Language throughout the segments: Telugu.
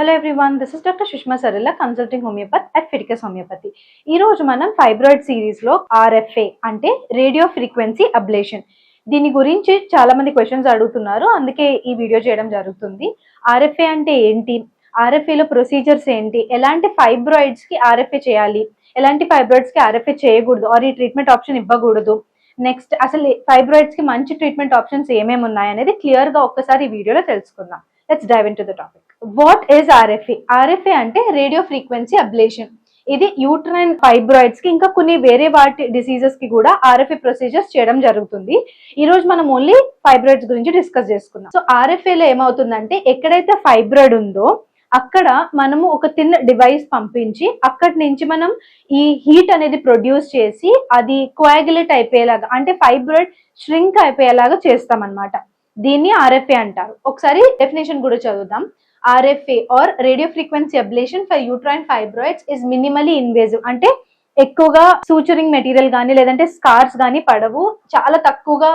Hello everyone this is doctor Sushma Sarilla consulting homeopathy at Fiticus homeopathy ఈ రోజు మనం ఫైబ్రాయిడ్ సిరీస్లో ఆర్ఎఫ్ఏ అంటే రేడియో ఫ్రీక్వెన్సీ అబ్లేషన్ దీని గురించి చాలా మంది క్వశ్చన్స్ అడుగుతున్నారు అందుకే ఈ వీడియో చేయడం జరుగుతుంది. ఆర్ఎఫ్ఏ అంటే ఏంటి? ఆర్ఎఫ్ఏలో లో ప్రొసీజర్స్ ఏంటి? ఎలాంటి ఫైబ్రాయిడ్స్కి ఆర్ఎఫ్ఏ చేయాలి? ఎలాంటి ఫైబ్రాయిడ్స్కి ఆర్ఎఫ్ఏ చేయకూడదు? ఆర్ ఈ ట్రీట్మెంట్ ఆప్షన్ ఇవ్వకూడదు? నెక్స్ట్ అసలు ఫైబ్రాయిడ్స్కి మంచి ట్రీట్మెంట్ ఆప్షన్స్ ఏమేమి ఉన్నాయి అనేది క్లియర్గా ఒక్కసారి ఈ వీడియోలో తెలుసుకుందాం. Let's dive into the topic what is RFA RFA అంటే రేడియో ఫ్రీక్వెన్సీ అబ్లేషన్ ఇది యూట్రైన్ ఫైబ్రాయిడ్స్కి ఇంకా కొన్ని వేరే వాటి డిసీజెస్కి కూడా ఆర్ఎఫ్ఏ ప్రొసీజర్స్ చేయడం జరుగుతుంది. ఈ రోజు మనం ఓన్లీ ఫైబ్రాయిడ్స్ గురించి డిస్కస్ చేసుకున్నాం సో ఆర్ఎఫ్ఏ లో ఏమవుతుందంటే ఎక్కడైతే ఫైబ్రాయిడ్ ఉందో అక్కడ మనము ఒక తిన్న డివైస్ పంపించి అక్కడి నుంచి మనం ఈ హీట్ అనేది ప్రొడ్యూస్ చేసి అది కోయాగులేట్ అయిపోయేలాగా అంటే ఫైబ్రాయిడ్ ష్రింక్ అయిపోయేలాగా చేస్తాం అనమాట దీన్ని ఆర్ఎఫ్ఏ అంటారు. ఒకసారి డెఫినేషన్ కూడా చదువుదాం. RFA or radio frequency ablation for uterine fibroids is minimally invasive అంటే ఎక్కువగా సూచరింగ్ మెటీరియల్ కానీ లేదంటే స్కార్స్ కానీ పడవు. చాలా తక్కువగా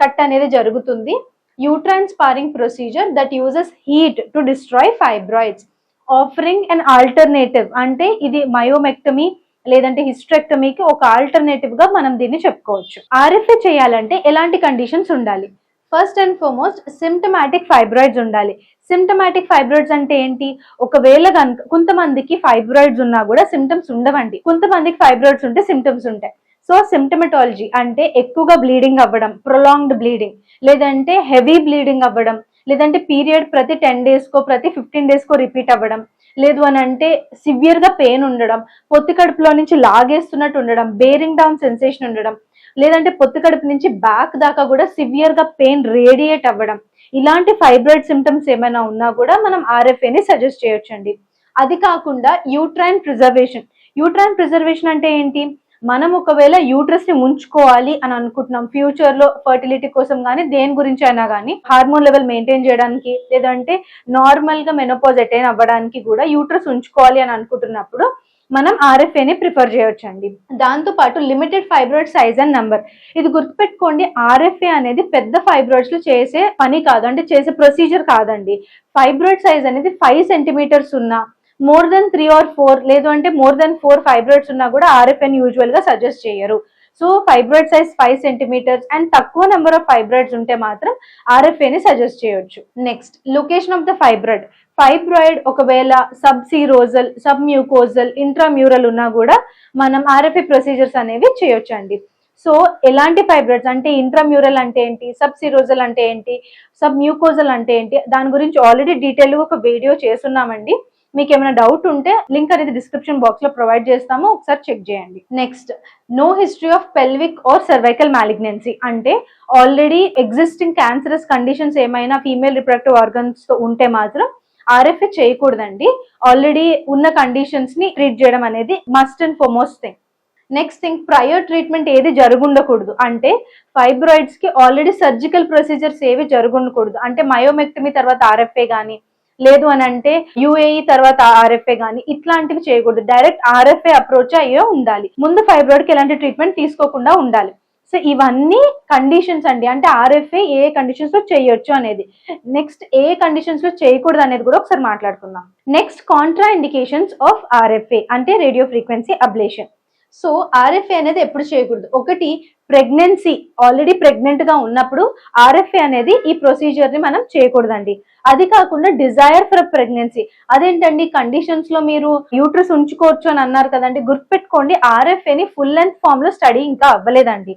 కట్ అనేది జరుగుతుంది. Uterine sparing procedure that uses heat to destroy fibroids offering and alternative అంటే ఇది మయోమెక్టమీ లేదంటే హిస్ట్రెక్టమీకి ఒక ఆల్టర్నేటివ్గా మనం దీన్ని చెప్పుకోవచ్చు. ఆర్ఎఫ్ఏ చేయాలంటే ఎలాంటి కండిషన్స్ ఉండాలి? First and foremost symptomatic fibroids ఉండాలి. సిమ్టమాటిక్ ఫైబ్రాయిడ్స్ అంటే ఏంటి? ఒకవేళ కనుక కొంతమందికి ఫైబ్రాయిడ్స్ ఉన్నా కూడా సిమ్టమ్స్ ఉండవండి. కొంతమందికి ఫైబ్రాయిడ్స్ ఉంటే సిమ్టమ్స్ ఉంటాయి. సో సిమ్టమటాలజీ అంటే ఎక్కువగా బ్లీడింగ్ అవ్వడం ప్రొలాంగ్డ్ బ్లీడింగ్ లేదంటే హెవీ బ్లీడింగ్ అవ్వడం లేదంటే పీరియడ్ ప్రతి టెన్ డేస్కో ప్రతి ఫిఫ్టీన్ డేస్కో రిపీట్ అవ్వడం లేదు అని అంటే సివియర్గా పెయిన్ ఉండడం పొత్తి కడుపులో నుంచి లాగేస్తున్నట్టు ఉండడం బేరింగ్ డౌన్ సెన్సేషన్ ఉండడం లేదంటే పొత్తి కడుపు నుంచి బ్యాక్ దాకా కూడా సివియర్గా పెయిన్ రేడియేట్ అవ్వడం. ఇలాంటి ఫైబ్రాయిడ్ సిమ్టమ్స్ ఏమైనా ఉన్నా కూడా మనం ఆర్ఎఫ్ఏని సజెస్ట్ చేయొచ్చండి. అది కాకుండా యూట్రైన్ ప్రిజర్వేషన్ యూట్రైన్ ప్రిజర్వేషన్ అంటే ఏంటి? మనం ఒకవేళ యూట్రస్ని ఉంచుకోవాలి అని అనుకుంటున్నాం ఫ్యూచర్లో ఫర్టిలిటీ కోసం కానీ దేని గురించి అయినా కానీ హార్మోన్ లెవెల్ మెయింటైన్ చేయడానికి లేదంటే నార్మల్గా మెనోపాజ్ అటైన్ అవ్వడానికి కూడా యూట్రస్ ఉంచుకోవాలి అని అనుకుంటున్నప్పుడు మనం ఆర్ఎఫ్ఏని ప్రిఫర్ చేయొచ్చండి. దాంతో పాటు limited fibroid size and number. ఇది గుర్తుపెట్టుకోండి ఆర్ఎఫ్ఏ అనేది పెద్ద ఫైబ్రాయిడ్స్లో చేసే పని కాదు అంటే చేసే ప్రొసీజర్ కాదండి. ఫైబ్రాయిడ్ సైజ్ అనేది ఫైవ్ సెంటీమీటర్స్ ఉన్న more than three or four లేదు అంటే మోర్ దెన్ ఫోర్ ఫైబ్రాయిడ్స్ ఉన్నా కూడా ఆర్ఎఫ్ఎన్ యూజువల్గా సజెస్ట్ చేయరు. So fibroid size five centimetres and తక్కువ నెంబర్ ఆఫ్ ఫైబ్రాయిడ్స్ ఉంటే మాత్రం ఆర్ఎఫ్ఏని సజెస్ట్ చేయొచ్చు. Next location of the fibroid fibroid ఒకవేళ subserosal submucosal intramural ఉన్నా కూడా మనం ఆర్ఎఫ్ఏ ప్రొసీజర్స్ అనేవి చేయొచ్చండి. సో ఎలాంటి ఫైబ్రాయిడ్స్ అంటే ఇంట్రామ్యూరల్ అంటే ఏంటి సబ్ సిరోజల్ అంటే ఏంటి సబ్ మ్యూకోజల్ అంటే ఏంటి దాని గురించి ఆల్రెడీ డీటెయిల్ ఒక వీడియో చేస్తున్నామండి. మీకు ఏమైనా డౌట్ ఉంటే లింక్ అనేది డిస్క్రిప్షన్ బాక్స్లో ప్రొవైడ్ చేస్తాము ఒకసారి చెక్ చేయండి. Next no history of pelvic or cervical malignancy అంటే ఆల్రెడీ ఎగ్జిస్టింగ్ క్యాన్సరస్ కండిషన్స్ ఏమైనా ఫీమేల్ రిప్రొడక్టివ్ ఆర్గన్స్తో ఉంటే మాత్రం ఆర్ఎఫ్ఏ చేయకూడదండి. ఆల్రెడీ ఉన్న కండిషన్స్ని ట్రీట్ చేయడం అనేది must and foremost thing next thing prior treatment ఏది జరుగుండకూడదు. అంటే ఫైబ్రాయిడ్స్కి ఆల్రెడీ సర్జికల్ ప్రొసీజర్స్ ఏవి జరుగుండకూడదు. అంటే మయోమెక్టమీ తర్వాత ఆర్ఎఫ్ఏ కానీ లేదు అని అంటే యుఏఈ తర్వాత ఆర్ఎఫ్ఏ కానీ ఇట్లాంటివి చేయకూడదు. డైరెక్ట్ ఆర్ఎఫ్ఏ అప్రోచ్ అయ్యే ఉండాలి. ముందు ఫైబ్రాయిడ్కి ఎలాంటి ట్రీట్మెంట్ తీసుకోకుండా ఉండాలి. సో ఇవన్నీ కండిషన్స్ అండి. అంటే ఆర్ఎఫ్ఏ ఏ కండిషన్స్లో చేయొచ్చు అనేది. నెక్స్ట్ ఏ కండిషన్స్లో చేయకూడదు అనేది కూడా ఒకసారి మాట్లాడుకుందాం. Next contraindications of RFA అంటే radio frequency ablation so RFA అనేది ఎప్పుడు చేయకూడదు. ఒకటి ప్రెగ్నెన్సీ ఆల్రెడీ ప్రెగ్నెంట్గా ఉన్నప్పుడు ఆర్ఎఫ్ఏ అనేది ఈ ప్రొసీజర్ని మనం చేయకూడదండి. అది కాకుండా డిజైర్ ఫర్ ప్రెగ్నెన్సీ అదేంటండి? కండిషన్స్లో మీరు యూట్రస్ ఉంచుకోవచ్చు అని అన్నారు కదండి. గుర్తుపెట్టుకోండి ఆర్ఎఫ్ఏని ఫుల్ లెంత్ ఫామ్లో స్టడీ ఇంకా అవ్వలేదండి.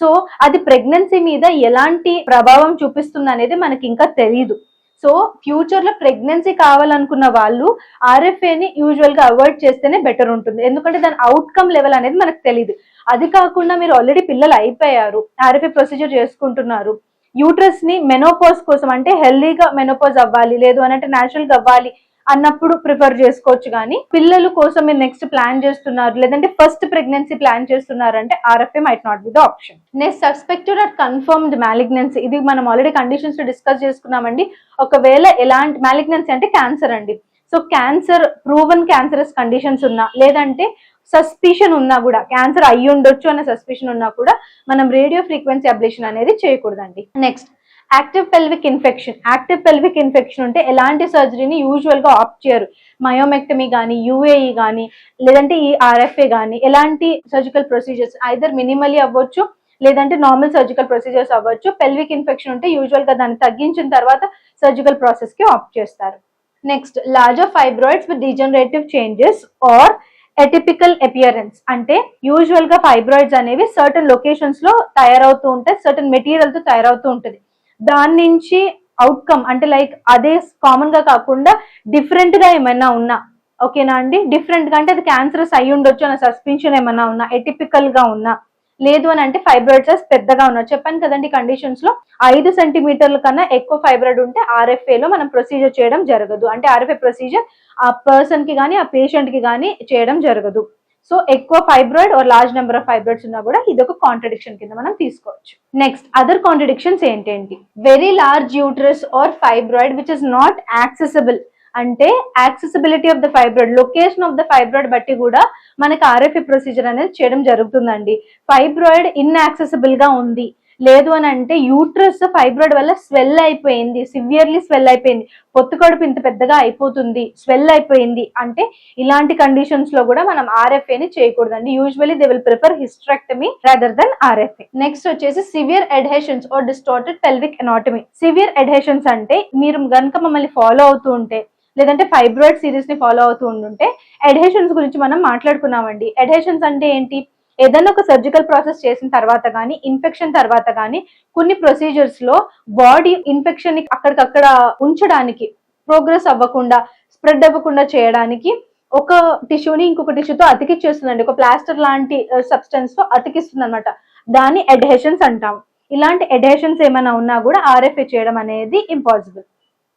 సో అది ప్రెగ్నెన్సీ మీద ఎలాంటి ప్రభావం చూపిస్తుంది అనేది మనకి ఇంకా తెలియదు సో ఫ్యూచర్లో ప్రెగ్నెన్సీ కావాలనుకున్న వాళ్ళు ఆర్ఎఫ్ఏని యూజువల్గా అవాయిడ్ చేస్తేనే బెటర్ ఉంటుంది. ఎందుకంటే దాని అవుట్కమ్ లెవెల్ అనేది మనకు తెలియదు అది కాకుండా మీరు ఆల్రెడీ పిల్లలు అయిపోయారు ఆర్ఎఫ్ఏ ప్రొసీజర్ చేసుకుంటున్నారు యూట్రస్ని మెనోపోజ్ కోసం అంటే హెల్దీగా మెనోపోజ్ అవ్వాలి లేదు అని అంటే న్యాచురల్గా అవ్వాలి అన్నప్పుడు ప్రిఫర్ చేసుకోవచ్చు కానీ పిల్లల కోసం మీరు నెక్స్ట్ ప్లాన్ చేస్తున్నారు లేదంటే ఫస్ట్ ప్రెగ్నెన్సీ ప్లాన్ చేస్తున్నారు అంటే RFA might not be the option next suspected at confirmed malignancy ఇది మనం ఆల్రెడీ కండిషన్స్ డిస్కస్ చేసుకున్నామండి. ఒకవేళ ఎలాంటి మ్యాలిగ్నెన్సీ అంటే క్యాన్సర్ అండి. So cancer proven cancerous conditions ఉన్నా లేదంటే సస్పిషన్ ఉన్నా కూడా క్యాన్సర్ అయ్యి ఉండొచ్చు అనే సస్పిషన్ ఉన్నా కూడా మనం రేడియో ఫ్రీక్వెన్సీ అబ్లేషన్ అనేది చేయకూడదండి. Next active pelvic infection. Active pelvic infection ఉంటే ఎలాంటి సర్జరీని యూజువల్గా ఆప్ట్ చేయరు. మయోమెక్టమీ కానీ యూఏఈ కానీ లేదంటే ఈ ఆర్ఎఫ్ఏ కానీ ఎలాంటి సర్జికల్ ప్రొసీజర్స్ ఐదర్ మినిమలీ అవ్వచ్చు లేదంటే నార్మల్ సర్జికల్ ప్రొసీజర్స్ అవ్వచ్చు. పెల్విక్ ఇన్ఫెక్షన్ ఉంటే యూజువల్గా దాన్ని తగ్గించిన తర్వాత సర్జికల్ ప్రాసెస్కి ఆప్ట్ చేస్తారు. Next larger fibroids with degenerative changes or atypical appearance. అంటే యూజువల్గా ఫైబ్రాయిడ్స్ అనేవి సర్టన్ లొకేషన్స్లో తయారవుతూ ఉంటాయి సర్టన్ మెటీరియల్తో తయారవుతూ ఉంటుంది. దాని నుంచి అవుట్కమ్ అంటే లైక్ అదే కామన్గా కాకుండా డిఫరెంట్గా ఏమైనా ఉన్నా ఓకేనా అండి? డిఫరెంట్గా అంటే అది క్యాన్సరస్ అయి ఉండొచ్చు అన్న సస్పెన్షన్ ఏమైనా ఉన్నా ఎటిపికల్గా ఉన్నా. లేదు అని అంటే ఫైబ్రాయిడ్సెస్ పెద్దగా ఉన్నారు చెప్పాను కదండి కండిషన్స్లో ఐదు సెంటీమీటర్ల కన్నా ఎక్కువ ఫైబ్రాయిడ్ ఉంటే ఆర్ఎఫ్ఏ లో మనం ప్రొసీజర్ చేయడం జరగదు. అంటే ఆర్ఎఫ్ఏ ప్రొసీజర్ ఆ పర్సన్కి కానీ ఆ పేషెంట్కి కానీ చేయడం జరగదు. సో ఎక్కువ fibroid or large number of fibroids ఉన్నా కూడా ఇది ఒక కాంట్రడిక్షన్ కింద మనం తీసుకోవచ్చు. నెక్స్ట్ అదర్ కాంట్రడిక్షన్స్ ఏంటేంటి? Very large uterus or fibroid which is not accessible అంటే accessibility of the fibroid location of the fibroid బట్టి కూడా మనకి ఆర్ఎఫ్ఏ ప్రొసీజర్ అనేది చేయడం జరుగుతుందండి. ఫైబ్రాయిడ్ ఇన్యాక్సెసిబుల్గా ఉంది. లేదు అని అంటే యూట్రస్ ఫైబ్రాయిడ్ వల్ల స్వెల్ అయిపోయింది సివియర్లీ స్వెల్ అయిపోయింది. పొత్తు కడుపు ఇంత పెద్దగా అయిపోతుంది స్వెల్ అయిపోయింది అంటే ఇలాంటి కండిషన్స్లో కూడా మనం ఆర్ఎఫ్ఏ ని చేయకూడదండి. Usually they will prefer hysterectomy rather than RFA next వచ్చేసి severe adhesions or distorted pelvic anatomy severe adhesions అంటే మీరు గనక మమ్మల్ని ఫాలో అవుతూ ఉంటే లేదంటే ఫైబ్రాయిడ్ సిరీస్ని ఫాలో అవుతూ ఉంటుంటే ఎడ్హెషన్స్ గురించి మనం మాట్లాడుకున్నామండి. ఎడ్హెషన్స్ అంటే ఏంటి? ఏదైనా ఒక సర్జికల్ ప్రాసెస్ చేసిన తర్వాత కానీ ఇన్ఫెక్షన్ తర్వాత కానీ కొన్ని ప్రొసీజర్స్లో బాడీ ఇన్ఫెక్షన్ని అక్కడికక్కడ ఉంచడానికి ప్రోగ్రెస్ అవ్వకుండా స్ప్రెడ్ అవ్వకుండా చేయడానికి ఒక టిష్యూని ఇంకొక టిష్యూతో అతికిచ్చేస్తుందండి. ఒక ప్లాస్టర్ లాంటి సబ్స్టెన్స్తో అతికిస్తుంది అనమాట దాన్ని అడ్హెషన్స్ అంటాం. ఇలాంటి అడ్హెషన్స్ ఏమైనా ఉన్నా కూడా ఆర్ఎఫ్ఏ చేయడం అనేది impossible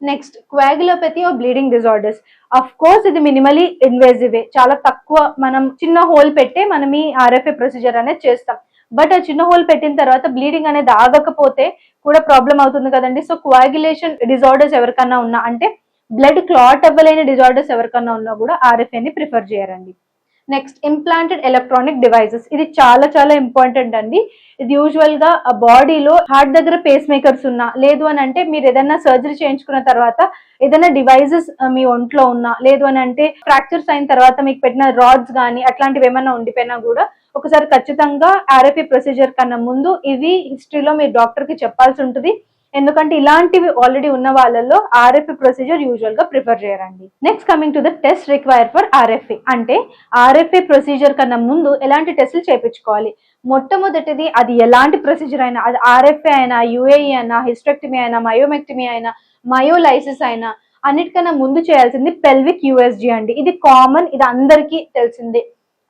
next coagulopathy or bleeding disorders. Of course ఇది మినిమలీ ఇన్వేజివే. చాలా తక్కువ మనం చిన్న హోల్ పెట్టే మనం ఈ ఆర్ఎఫ్ఏ ప్రొసీజర్ అనేది చేస్తాం. బట్ ఆ చిన్న హోల్ పెట్టిన తర్వాత బ్లీడింగ్ అనేది ఆగకపోతే కూడా ప్రాబ్లం అవుతుంది కదండి. సో క్వాగులేషన్ డిజార్డర్స్ ఎవరికన్నా ఉన్నా అంటే బ్లడ్ క్లాట్ అవ్వలేని డిజార్డర్స్ ఎవరికన్నా ఉన్నా కూడా ఆర్ఎఫ్ఏని ప్రిఫర్ చేయరండి. నెక్స్ట్ ఇంప్లాంటెడ్ ఎలక్ట్రానిక్ డివైజెస్ ఇది చాలా చాలా ఇంపార్టెంట్ అండి. ఇది యూజువల్గా ఆ బాడీలో హార్ట్ దగ్గర పేస్ మేకర్స్ ఉన్నా లేదు అని అంటే మీరు ఏదైనా సర్జరీ చేయించుకున్న తర్వాత ఏదైనా డివైజెస్ మీ ఒంట్లో ఉన్నా లేదు అని అంటే ఫ్రాక్చర్స్ అయిన తర్వాత మీకు పెట్టిన రాడ్స్ కానీ అట్లాంటివి ఏమైనా ఉండిపోయినా కూడా ఒకసారి ఖచ్చితంగా ఆర్ఎఫీ ప్రొసీజర్ కన్నా ముందు ఇది హిస్టరీలో మీరు డాక్టర్కి చెప్పాల్సి ఉంటుంది. ఎందుకంటే ఇలాంటివి ఆల్రెడీ ఉన్న వాళ్ళల్లో ఆర్ఎఫ్ఏ ప్రొసీజర్ యూజువల్గా ప్రిఫర్ చేయరండి. Next coming to the test require for RFA అంటే ఆర్ఎఫ్ఏ ప్రొసీజర్ కన్నా ముందు ఎలాంటి టెస్టులు చేయించుకోవాలి మొట్టమొదటిది అది ఎలాంటి ప్రొసీజర్ అయినా అది ఆర్ఎఫ్ఏ అయినా యుఏఈ అయినా హిస్ట్రెక్టమీ అయినా మయోమెక్టమీ అయినా మయోలైసిస్ అయినా అన్నిటికన్నా ముందు చేయాల్సింది పెల్విక్ యూఎస్జి అండి. ఇది కామన్ ఇది అందరికీ తెలిసిందే.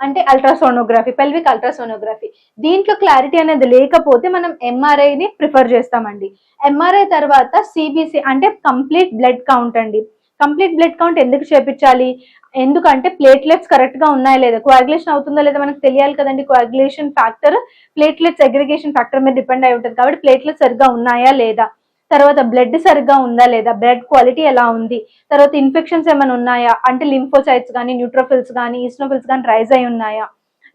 అంటే అల్ట్రాసోనోగ్రఫీ పెల్విక్ అల్ట్రాసోనోగ్రఫీ దీంట్లో క్లారిటీ అనేది లేకపోతే మనం ఎంఆర్ఐని ని ప్రిఫర్ చేస్తామండి. ఎంఆర్ఐ తర్వాత సిబిసి అంటే కంప్లీట్ బ్లడ్ కౌంట్ అండి. కంప్లీట్ బ్లడ్ కౌంట్ ఎందుకు చేపించాలి? ఎందుకంటే ప్లేట్లెట్స్ కరెక్ట్గా ఉన్నాయా లేదా? కోయాగులేషన్ అవుతుందా లేదా మనకు తెలియాలి కదండి. Coagulation factor platelets aggregation factor మీద డిపెండ్ అయి ఉంటుంది. కాబట్టి ప్లేట్లెట్స్ సరిగ్గా ఉన్నాయా లేదా? తర్వాత బ్లడ్ సరిగ్గా ఉందా లేదా? బ్లడ్ క్వాలిటీ ఎలా ఉంది? తర్వాత ఇన్ఫెక్షన్స్ ఏమైనా ఉన్నాయా? అంటే లింఫోసైట్స్ కానీ న్యూట్రోఫిల్స్ కానీ ఈస్నోఫిల్స్ కానీ రైజ్ అయి ఉన్నాయా?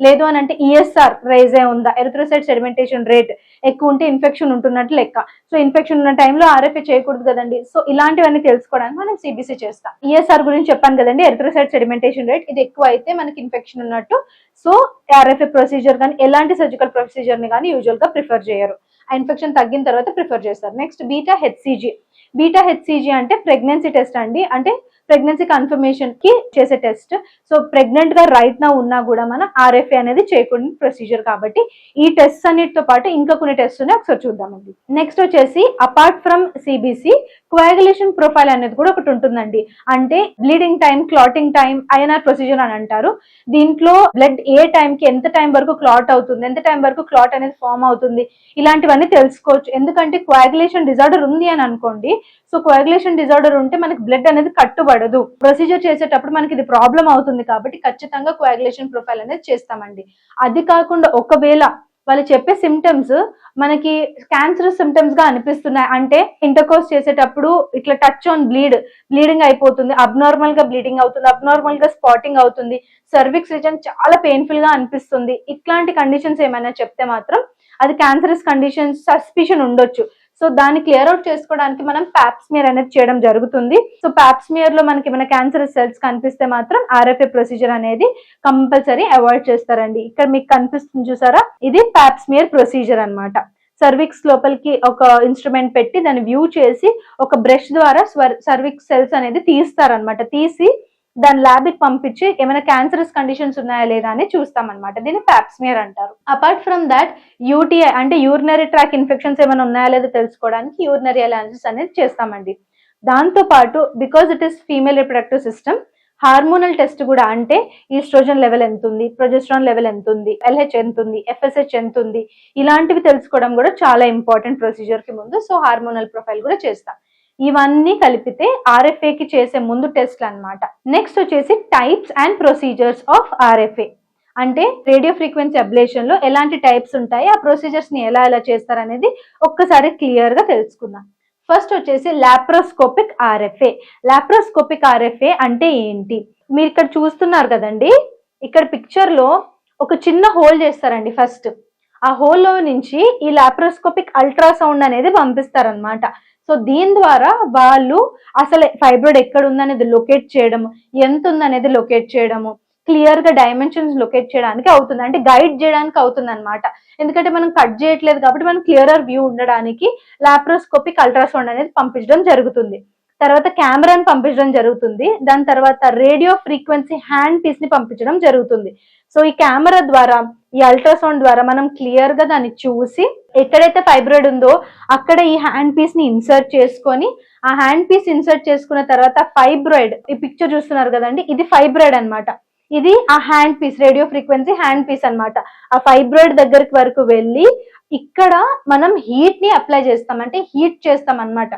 లేదు అని అంటే ఈఎస్ఆర్ రైజ్ అయి ఉందా? ఎరిథ్రోసైడ్ సెడిమెంటేషన్ రేట్ ఎక్కువ ఉంటే ఇన్ఫెక్షన్ ఉంటున్నట్టు లెక్క. సో ఇన్ఫెక్షన్ ఉన్న టైంలో ఆర్ఎఫ్ఏ చేయకూడదు కదండి. సో ఇలాంటివన్నీ తెలుసుకోవడానికి మనం సిబిసి చేస్తాం. ఈఎస్ఆర్ గురించి చెప్పాను కదండి ఎరిథ్రోసైడ్ సెడిమెంటేషన్ రేట్ ఇది ఎక్కువ అయితే మనకి ఇన్ఫెక్షన్ ఉన్నట్టు. సో ఆర్ఎఫ్ఏ ప్రొసీజర్ కానీ ఎలాంటి సర్జికల్ ప్రొసీజర్ని కానీ యూజువల్గా ప్రిఫర్ చేయరు. ఆ ఇన్ఫెక్షన్ తగ్గిన తర్వాత ప్రిఫర్ చేస్తారు. Next beta HCG beta HCG అంటే ప్రెగ్నెన్సీ టెస్ట్ అండి. అంటే ప్రెగ్నెన్సీ కన్ఫర్మేషన్కి చేసే టెస్ట్. సో ప్రెగ్నెంట్గా రైట్ నా ఉన్నా కూడా మనం ఆర్ఎఫ్ఏ అనేది చేయకూడని ప్రొసీజర్ కాబట్టి ఈ టెస్ట్ అన్నిటితో పాటు ఇంకా కొన్ని టెస్ట్ ఉన్నాయి. ఒకసారి చూద్దామండి. నెక్స్ట్ వచ్చేసి apart from CBC coagulation profile అనేది కూడా ఒకటి ఉంటుందండి. అంటే bleeding time clotting time INR procedure అని అంటారు. దీంట్లో బ్లడ్ ఏ టైం కి ఎంత టైం వరకు క్లాట్ అవుతుంది ఎంత టైం వరకు క్లాట్ అనేది ఫామ్ అవుతుంది ఇలాంటివన్నీ తెలుసుకోవచ్చు. ఎందుకంటే క్వాగులేషన్ డిజార్డర్ ఉంది అని అనుకోండి సో కోయాగులేషన్ డిజార్డర్ ఉంటే మనకి బ్లడ్ అనేది కట్టుబడదు. ప్రొసీజర్ చేసేటప్పుడు మనకి ఇది ప్రాబ్లం అవుతుంది కాబట్టి ఖచ్చితంగా కోయాగులేషన్ ప్రొఫైల్ అనేది చేస్తామండి. అది కాకుండా ఒకవేళ వాళ్ళు చెప్పే సిమ్టమ్స్ మనకి క్యాన్సర్ సిమ్టమ్స్గా అనిపిస్తున్నాయి. అంటే ఇంటర్కోర్స్ చేసేటప్పుడు ఇట్లా టచ్ ఆన్ బ్లీడ్ బ్లీడింగ్ అయిపోతుంది. అబ్నార్మల్గా బ్లీడింగ్ అవుతుంది అబ్నార్మల్గా స్పాటింగ్ అవుతుంది. సర్విక్స్ రీజన్ చాలా పెయిన్ఫుల్గా అనిపిస్తుంది. ఇట్లాంటి కండిషన్స్ ఏమైనా చెప్తే మాత్రం అది క్యాన్సరస్ కండిషన్స్ సస్పిషన్ ఉండొచ్చు. సో దాన్ని క్లియర్ అవుట్ చేసుకోవడానికి మనం ప్యాప్స్మియర్ అనేది చేయడం జరుగుతుంది. సో ప్యాప్స్మియర్లో మనకి ఏమైనా క్యాన్సర్ సెల్స్ కనిపిస్తే మాత్రం ఆర్ఎఫ్ఏ ప్రొసీజర్ అనేది కంపల్సరీ అవాయిడ్ చేస్తారండి. ఇక్కడ మీకు కనిపిస్తుంది చూసారా? ఇది ప్యాప్స్మియర్ ప్రొసీజర్ అన్నమాట. సర్విక్స్ లోపలికి ఒక ఇన్స్ట్రుమెంట్ పెట్టి దాన్ని వ్యూ చేసి ఒక బ్రష్ ద్వారా సర్విక్స్ సెల్స్ అనేది తీస్తారనమాట తీసి దాని ల్యాబ్కి పంపించి ఏమైనా క్యాన్సరస్ కండిషన్స్ ఉన్నాయా లేదా అని చూస్తాం అనమాట దీన్ని ప్యాప్స్మియర్ అంటారు. అపార్ట్ ఫ్రమ్ దాట్ యూటీఐ అంటే యూరినరీ ట్రాక్ ఇన్ఫెక్షన్స్ ఏమైనా ఉన్నాయా లేదా తెలుసుకోవడానికి యూరినరీ అనాలిసిస్ అనేది చేస్తామండి. దాంతో పాటు because it is female reproductive system hormonal test కూడా అంటే ఈస్ట్రోజన్ లెవెల్ ఎంత ఉంది ప్రొజెస్ట్రాన్ లెవెల్ ఎంత ఉంది ఎల్హెచ్ ఎంత ఉంది ఎఫ్ఎస్హెచ్ ఎంత ఉంది ఇలాంటివి తెలుసుకోవడం కూడా చాలా ఇంపార్టెంట్ ప్రొసీజర్కి ముందు. సో హార్మోనల్ ప్రొఫైల్ కూడా చేస్తాం. ఇవన్నీ కలిపితే ఆర్ఎఫ్ఏకి చేసే ముందు టెస్ట్లు అన్నమాట. నెక్స్ట్ వచ్చేసి types and procedures of RFA అంటే రేడియో ఫ్రీక్వెన్సీ అబ్లేషన్లో ఎలాంటి టైప్స్ ఉంటాయి ఆ ప్రొసీజర్స్ని ఎలా ఎలా చేస్తారనేది ఒక్కసారి క్లియర్గా తెలుసుకుందాం. ఫస్ట్ వచ్చేసి లాప్రోస్కోపిక్ ఆర్ఎఫ్ఏ లాప్రోస్కోపిక్ ఆర్ఎఫ్ఏ అంటే ఏంటి? మీరు ఇక్కడ చూస్తున్నారు కదండి ఇక్కడ పిక్చర్లో ఒక చిన్న హోల్ చేస్తారండి ఫస్ట్ ఆ హోల్లో నుంచి ఈ లాప్రోస్కోపిక్ అల్ట్రాసౌండ్ అనేది పంపిస్తారనమాట సో దీని ద్వారా వాళ్ళు అసలు ఫైబ్రాయిడ్ ఎక్కడ ఉందనేది లొకేట్ చేయడము ఎంత ఉందనేది లొకేట్ చేయడము క్లియర్గా డైమెన్షన్స్ లొకేట్ చేయడానికి అవుతుంది. అంటే గైడ్ చేయడానికి అవుతుంది అనమాట ఎందుకంటే మనం కట్ చేయట్లేదు కాబట్టి మనం క్లియరర్ వ్యూ ఉండడానికి లాప్రోస్కోపిక్ అల్ట్రాసౌండ్ అనేది పంపించడం జరుగుతుంది. తర్వాత కెమెరాని పంపించడం జరుగుతుంది. దాని తర్వాత రేడియో ఫ్రీక్వెన్సీ హ్యాండ్ పీస్ని పంపించడం జరుగుతుంది. సో ఈ కెమెరా ద్వారా ఈ అల్ట్రాసౌండ్ ద్వారా మనం క్లియర్గా దాన్ని చూసి ఎక్కడైతే ఫైబ్రాయిడ్ ఉందో అక్కడ ఈ హ్యాండ్ పీస్ని ఇన్సర్ట్ చేసుకొని ఆ హ్యాండ్ పీస్ ఇన్సర్ట్ చేసుకున్న తర్వాత ఫైబ్రాయిడ్ ఈ పిక్చర్ చూస్తున్నారు కదండి ఇది ఫైబ్రాయిడ్ అనమాట ఇది ఆ hand piece radiofrequency hand piece అన్నమాట. ఆ ఫైబ్రాయిడ్ దగ్గరికి వరకు వెళ్ళి ఇక్కడ మనం హీట్ని అప్లై చేస్తాం అంటే హీట్ చేస్తాం అనమాట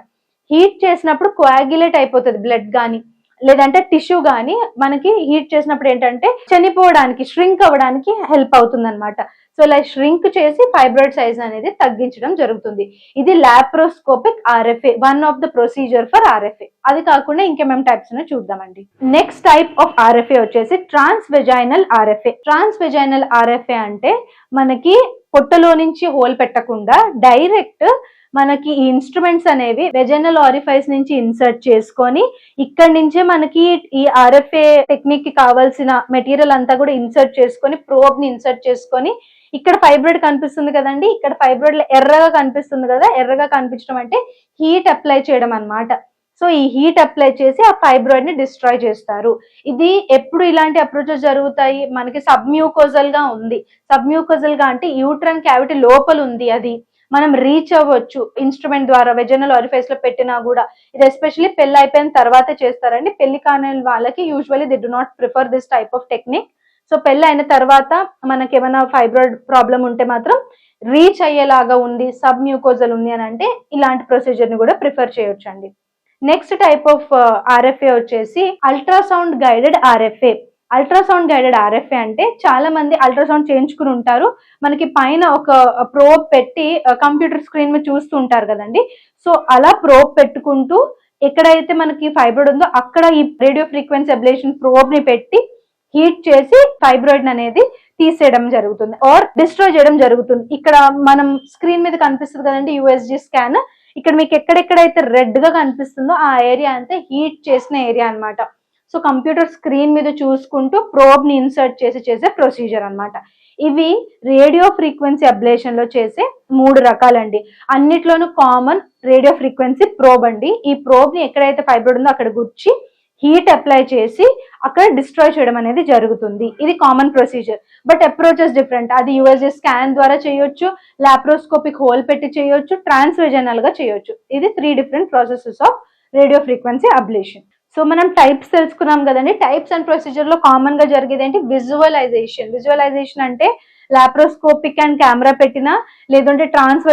హీట్ చేసినప్పుడు కోయాగ్యులేట్ అయిపోతుంది బ్లడ్ కానీ లేదంటే టిష్యూ కానీ మనకి హీట్ చేసినప్పుడు ఏంటంటే చనిపోవడానికి ష్రింక్ అవ్వడానికి హెల్ప్ అవుతుంది అనమాట సో ఇలా ష్రింక్ చేసి ఫైబ్రాయిడ్ సైజ్ అనేది తగ్గించడం జరుగుతుంది. ఇది laparoscopic RFA one of the procedure for RFA అది కాకుండా ఇంకేమేం టైప్స్ చూద్దామండి. నెక్స్ట్ టైప్ ఆఫ్ ఆర్ఎఫ్ఏ వచ్చేసి transvaginal RFA transvaginal RFA అంటే మనకి పొట్టలో నుంచి హోల్ పెట్టకుండా డైరెక్ట్ మనకి ఈ ఇన్స్ట్రుమెంట్స్ అనేవి వెజనల్ ఆరిఫైస్ నుంచి ఇన్సర్ట్ చేసుకొని ఇక్కడ నుంచే మనకి ఈ ఆర్ఎఫ్ఏ టెక్నిక్కి కావాల్సిన మెటీరియల్ అంతా కూడా ఇన్సర్ట్ చేసుకొని ప్రోబ్ని ఇన్సర్ట్ చేసుకొని ఇక్కడ ఫైబ్రాయిడ్ కనిపిస్తుంది కదండి. ఇక్కడ ఫైబ్రాయిడ్ ఎర్రగా కనిపిస్తుంది కదా. ఎర్రగా కనిపించడం అంటే హీట్ అప్లై చేయడం అనమాట సో ఈ హీట్ అప్లై చేసి ఆ ఫైబ్రాయిడ్ని డిస్ట్రాయ్ చేస్తారు. ఇది ఎప్పుడు ఇలాంటి అప్రోచెస్ జరుగుతాయి? మనకి సబ్మ్యూకోజల్గా ఉంది. సబ్మ్యూకోజల్గా అంటే యూట్రన్ క్యావిటీ లోపల ఉంది అది. మనం రీచ్ అవ్వచ్చు ఇన్స్ట్రుమెంట్ ద్వారా వెజనల్ ఆరిఫైస్లో పెట్టినా కూడా. ఇది ఎస్పెషల్లీ పెళ్ళి అయిపోయిన తర్వాత చేస్తారండి. పెళ్ళి కాని వాళ్ళకి usually the do not prefer this type of technique. So పెళ్ళి అయిన తర్వాత మనకి ఏమైనా ఫైబ్రాయిడ్ ప్రాబ్లం ఉంటే మాత్రం రీచ్ అయ్యేలాగా ఉంది సబ్ మ్యూకోజల్ ఉంది అని అంటే ఇలాంటి ప్రొసీజర్ని కూడా ప్రిఫర్ చేయొచ్చు అండి నెక్స్ట్ టైప్ ఆఫ్ ఆర్ఎఫ్ఏ వచ్చేసి ultrasound guided RFA ultrasound guided RFA అంటే చాలా మంది అల్ట్రాసౌండ్ చేయించుకుని ఉంటారు. మనకి పైన ఒక uh, ప్రోబ్ పెట్టి uh, కంప్యూటర్ స్క్రీన్ మీద చూస్తూ ఉంటారు కదండి. సో అలా ప్రోబ్ పెట్టుకుంటూ ఎక్కడైతే మనకి ఫైబ్రాయిడ్ ఉందో అక్కడ ఈ రేడియో ఫ్రీక్వెన్సీ అబ్లేషన్ ప్రోబ్ని పెట్టి హీట్ చేసి ఫైబ్రాయిడ్ అనేది తీసేయడం జరుగుతుంది. ఆర్ డిస్ట్రాయ్ చేయడం జరుగుతుంది. ఇక్కడ మనం స్క్రీన్ మీద కనిపిస్తుంది కదండి యూఎస్జి స్కాన్ ఇక్కడ మీకు ఎక్కడెక్కడైతే రెడ్గా కనిపిస్తుందో ఆ ఏరియా అంతా హీట్ చేసిన ఏరియా అన్నమాట. సో కంప్యూటర్ స్క్రీన్ మీద చూసుకుంటూ ప్రోబ్ని ఇన్సర్ట్ చేసి చేసే ప్రొసీజర్ అన్నమాట. ఇవి రేడియో ఫ్రీక్వెన్సీ అబ్లేషన్లో చేసే మూడు రకాలండి. అన్నిట్లోనూ కామన్ రేడియో ఫ్రీక్వెన్సీ ప్రోబ్ అండి. ఈ ప్రోబ్ని ఎక్కడైతే ఫైబ్రోడ్ ఉందో అక్కడ గుర్చి హీట్ అప్లై చేసి అక్కడ డిస్ట్రాయ్ చేయడం అనేది జరుగుతుంది. ఇది common procedure. But approaches different. అది యూఎస్జీ స్కాన్ ద్వారా చేయొచ్చు లాప్రోస్కోపిక్ హోల్ పెట్టి చేయొచ్చు ట్రాన్స్వెజనల్గా చేయొచ్చు. ఇది three different processes of radiofrequency ablation so మనం టైప్స్ తెలుసుకున్నాం కదండి. టైప్స్ అండ్ ప్రొసీజర్లో కామన్గా జరిగేది ఏంటి? విజువలైజేషన్ విజువలైజేషన్ అంటే లాప్రోస్కోపిక్ అండ్ కెమెరా పెట్టినా లేదంటే ట్రాన్స్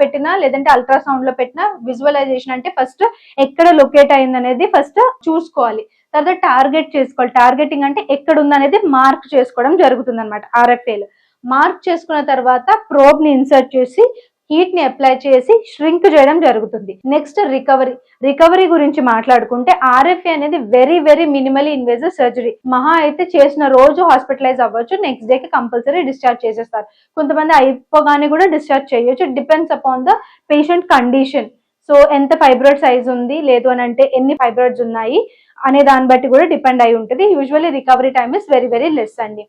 పెట్టినా లేదంటే అల్ట్రాసౌండ్లో పెట్టినా విజువలైజేషన్ అంటే ఫస్ట్ ఎక్కడ లొకేట్ అయింది అనేది ఫస్ట్ చూసుకోవాలి. తర్వాత టార్గెట్ చేసుకోవాలి. టార్గెటింగ్ అంటే ఎక్కడ ఉందనేది మార్క్ చేసుకోవడం జరుగుతుంది అనమాట ఆర్ఎఫ్ఏలు మార్క్ చేసుకున్న తర్వాత ప్రోబ్ని ఇన్సర్ట్ చేసి హీట్ని అప్లై చేసి ష్రింక్ చేయడం జరుగుతుంది. నెక్స్ట్ రికవరీ రికవరీ గురించి మాట్లాడుకుంటే ఆర్ఎఫ్ఏ అనేది very very minimally invasive surgery మహా అయితే చేసిన రోజు హాస్పిటలైజ్ అవ్వచ్చు నెక్స్ట్ డే కి కంపల్సరీ డిశ్చార్జ్ చేసేస్తారు. కొంతమంది అయిపోగానే కూడా డిశ్చార్జ్ చేయొచ్చు. Depends upon the patient condition so ఎంత ఫైబ్రాయిడ్ సైజ్ ఉంది లేదు అని అంటే ఎన్ని ఫైబ్రాయిడ్స్ ఉన్నాయి అనే దాన్ని బట్టి కూడా డిపెండ్ అయి ఉంటుంది. Usually recovery time is very very less అండి.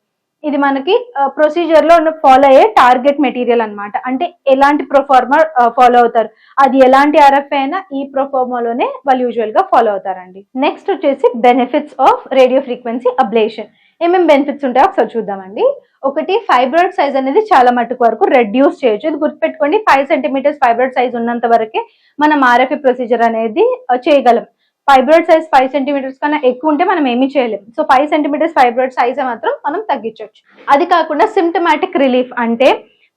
ఇది మనకి ప్రొసీజర్లో ఫాలో అయ్యే టార్గెట్ మెటీరియల్ అన్నమాట. అంటే ఎలాంటి ప్రొఫార్మా ఫాలో అవుతారు. అది ఎలాంటి ఆర్ఎఫ్ అయినా ఈ ప్రొఫార్మాలోనే వాళ్ళు యూజువల్గా ఫాలో అవుతారండి. నెక్స్ట్ వచ్చేసి benefits of radio frequency ablation ఏమేమి బెనిఫిట్స్ ఉంటాయో ఒకసారి చూద్దామండి. ఒకటి ఫైబ్రాయిడ్ సైజ్ అనేది చాలా మటుకు వరకు రెడ్యూస్ చేయొచ్చు. ఇది గుర్తుపెట్టుకోండి ఫైవ్ సెంటీమీటర్స్ ఫైబ్రాయిడ్ సైజ్ ఉన్నంత వరకే మనం ఆర్ఎఫ్ఏ ప్రొసీజర్ అనేది చేయగలం. ఫైబ్రాయిడ్ సైజ్ ఫైవ్ సెంటీమీటర్స్ కన్నా ఎక్కువ ఉంటే మనం ఏమీ చేయలేము so five centimetres fibroid size మాత్రం మనం తగ్గించవచ్చు. అది కాకుండా సిమ్టమాటిక్ రిలీఫ్ అంటే